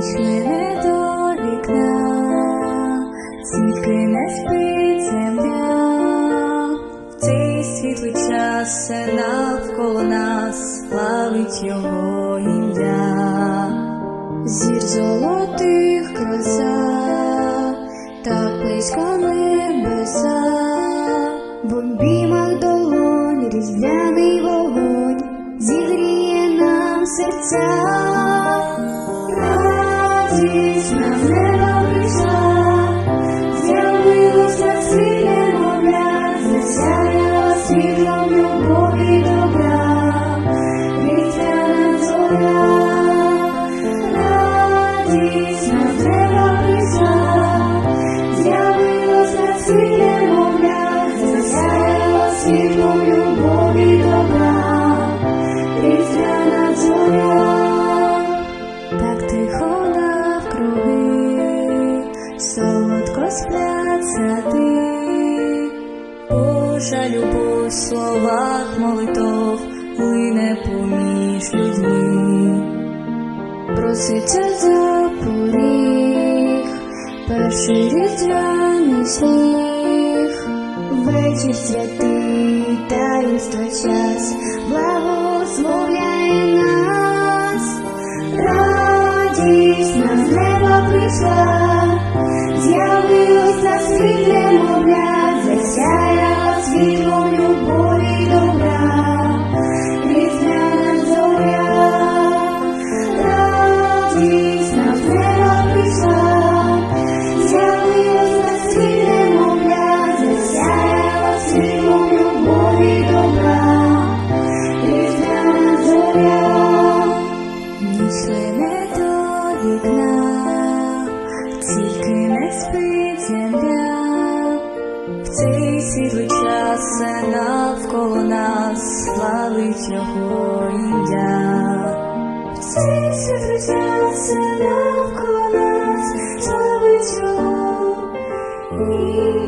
Мене до вікна, тільки не спить земля. Цей світлий час навколо нас славить його ім'я. Зір золотих краса, так близько небеса, в долонь різдвяний вогонь зігріє нам серця. Солодко сплять сади, Божа любов в молитов лине поміж людьми, проситься за перший різдвяний сніг, вечір святий, таїнство час, благословляє Лине до вікна, тільки не спить земля. В цей світлий час навколо нас славить його ім'я. В цей світлий час навколо нас славить його ім'я.